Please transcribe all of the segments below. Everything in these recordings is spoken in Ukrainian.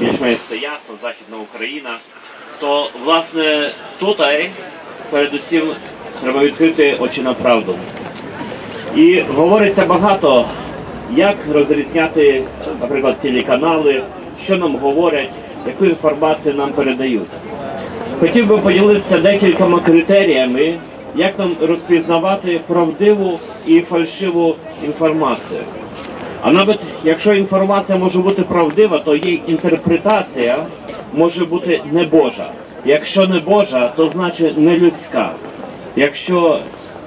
більш-менш все ясно, Західна Україна, то власне тут передусім треба відкрити очі на правду. І говориться багато, як розрізняти, наприклад, телеканали, що нам говорять, яку інформацію нам передають. Хотів би поділитися декількома критеріями, як нам розпізнавати правдиву і фальшиву інформацію. А навіть якщо інформація може бути правдива, то її інтерпретація може бути не Божа. Якщо не Божа, то значить не людська. Якщо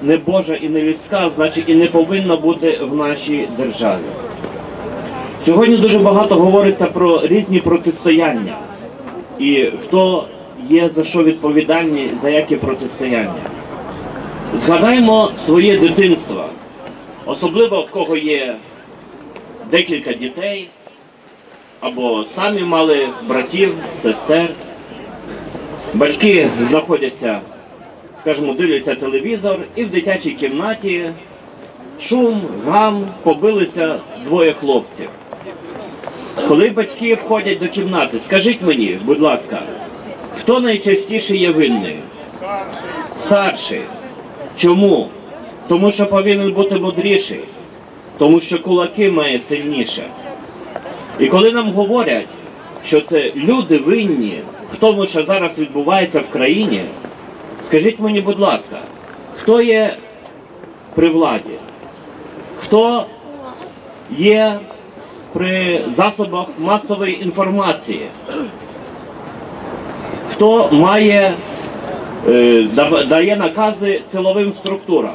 не Божа і не людська, значить і не повинна бути в нашій державі. Сьогодні дуже багато говориться про різні протистояння і хто є за що відповідальні, за які протистояння. Згадаємо своє дитинство, особливо в кого є декілька дітей, або самі мали братів, сестер. Батьки знаходяться, скажімо, дивляться телевізор і в дитячій кімнаті шум, гам, побилися двоє хлопців. Коли батьки входять до кімнати, скажіть мені, будь ласка, хто найчастіше є винний? Старший. Чому? Тому що повинен бути мудріший, тому що кулаки має сильніше. І коли нам говорять, що це люди винні в тому, що зараз відбувається в країні, скажіть мені, будь ласка, хто є при владі? Хто є при засобах масової інформації? Хто має, е, дає накази силовим структурам?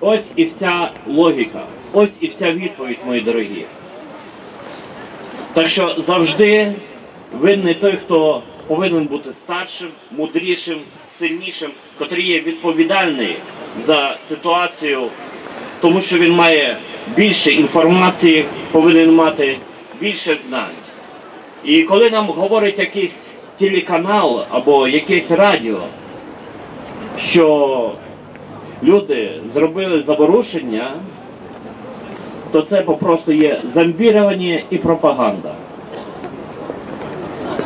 Ось і вся логіка, ось і вся відповідь, мої дорогі. Так що завжди винний той, хто повинен бути старшим, мудрішим, сильнішим, котрий є відповідальний за ситуацію, тому що він має більше інформації, повинен мати більше знань. І коли нам говорить якийсь телеканал або якесь радіо, що люди зробили заворушення, то це попросту є зомбірування і пропаганда.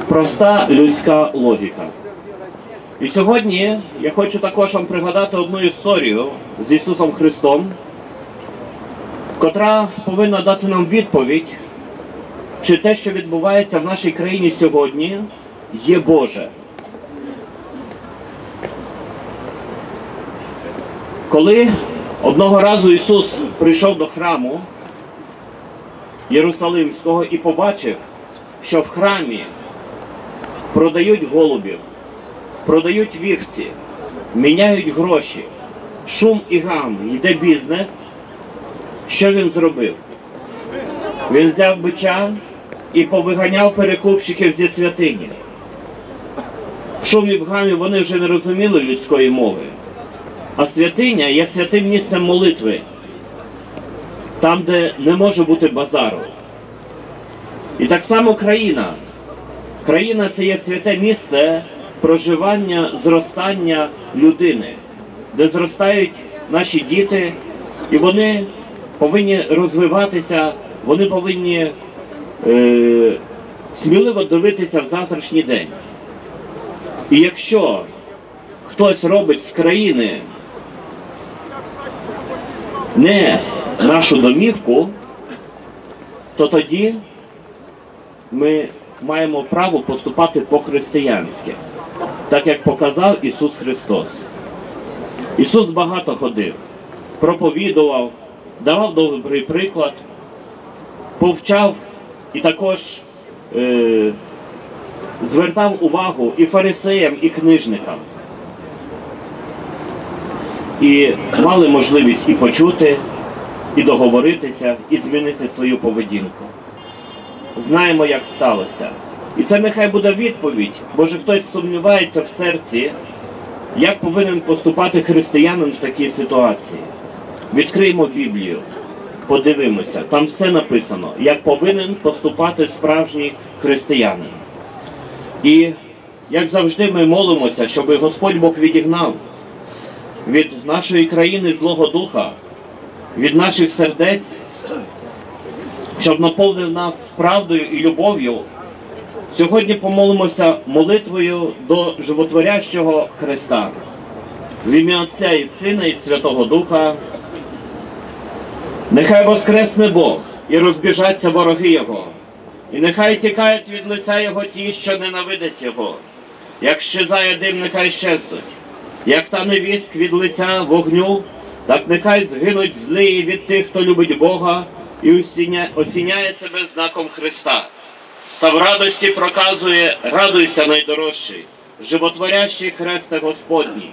Проста людська логіка. І сьогодні я хочу також вам пригадати одну історію з Ісусом Христом, котра повинна дати нам відповідь, чи те, що відбувається в нашій країні сьогодні, є Боже. Коли одного разу Ісус прийшов до храму Єрусалимського і побачив, що в храмі продають голубів, продають вівці, міняють гроші, шум і гам, йде бізнес, що він зробив? Він взяв бича і повиганяв перекупщиків зі святині. В шумі в гамі вони вже не розуміли людської мови. А святиня є святим місцем молитви, там, де не може бути базару. І так само країна. Країна це є святе місце проживання, зростання людини, де зростають наші діти, і вони повинні розвиватися, вони повинні е, сміливо дивитися в завтрашній день. І якщо хтось робить з країни не нашу домівку, то тоді ми маємо право поступати по-християнськи, так як показав Ісус Христос. Ісус багато ходив, проповідував, давав добрий приклад, повчав і також е, звертав увагу і фарисеям, і книжникам. І мали можливість і почути, і договоритися, і змінити свою поведінку. Знаємо, як сталося. І це нехай буде відповідь, може хтось сумнівається в серці, як повинен поступати християнин в такій ситуації. Відкриємо Біблію, подивимося, там все написано, як повинен поступати справжній християнин. І як завжди ми молимося, щоб Господь Бог відігнав від нашої країни Злого Духа, від наших сердець, щоб наповнив нас правдою і любов'ю, сьогодні помолимося молитвою до животворящого Христа. В ім'я Отця і Сина і Святого Духа. Нехай воскресне Бог і розбіжаться вороги Його, і нехай тікають від лиця Його ті, що ненавидять Його. Як щезає дим, нехай щезнуть, як та невість від лиця вогню, так нехай згинуть злії від тих, хто любить Бога і осіня- осіняє себе знаком Христа. Та в радості проказує, радуйся, найдорожчий, животворящий хресте Господній.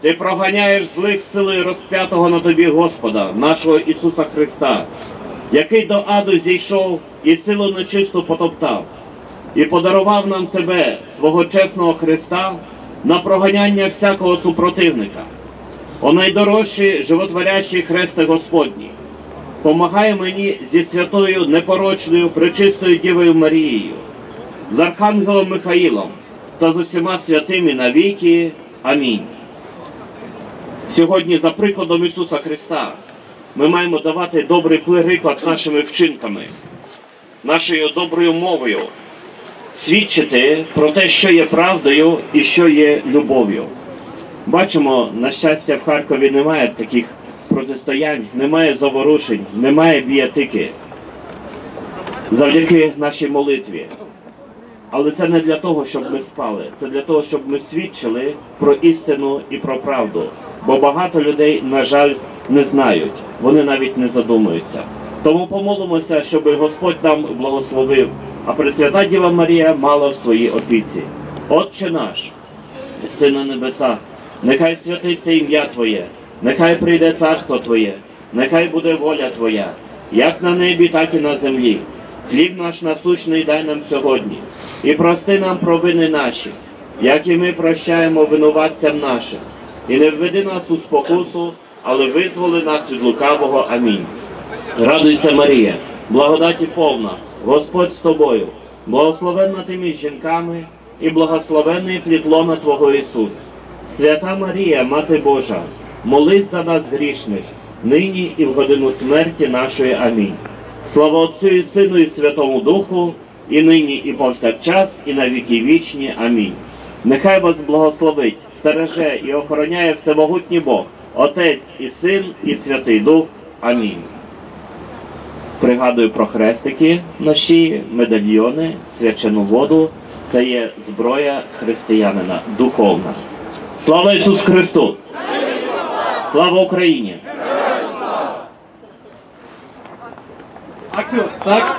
Ти проганяєш злих силою розп'ятого на тобі Господа, нашого Ісуса Христа, який до аду зійшов і силу нечисту потоптав, і подарував нам тебе, свого чесного Христа, на проганяння всякого супротивника. О найдорожчий животворящий хресте Господній, помагай мені зі святою непорочною пречистою Дівою Марією, з Архангелом Михаїлом та з усіма святими навіки. Амінь. Сьогодні, за прикладом Ісуса Христа, ми маємо давати добрий приклад нашими вчинками, нашою доброю мовою, свідчити про те, що є правдою і що є любов'ю. Бачимо, на щастя, в Харкові немає таких протистоянь, немає заворушень, немає біятики. Завдяки нашій молитві. Але це не для того, щоб ми спали, це для того, щоб ми свідчили про істину і про правду. Бо багато людей, на жаль, не знають, вони навіть не задумуються. Тому помолимося, щоб Господь нам благословив, а Пресвята Діва Марія мала в своїй опіці. Отче наш, Си на небесах, нехай святиться ім'я Твоє, нехай прийде царство Твоє, нехай буде воля Твоя, як на небі, так і на землі. Хліб наш насущний дай нам сьогодні, і прости нам провини наші, як і ми прощаємо винуватцям нашим. І не введи нас у спокусу, але визволи нас від лукавого. Амінь. Радуйся, Марія, благодаті повна, Господь з тобою, благословенна ти між жінками, і благословенний плід лона Твого Ісус. Свята Марія, Мати Божа, молись за нас грішних, нині і в годину смерті нашої. Амінь. Слава Отцю і Сину і Святому Духу, і нині, і повсякчас, і на віки вічні. Амінь. Нехай вас благословить, стереже і охороняє всемогутній Бог, Отець і Син, і Святий Дух. Амінь. Пригадую про хрестики на шиї, медальйони, свячену воду. Це є зброя християнина, духовна. Слава Ісусу Христу! Слава Україні! Акцію, так?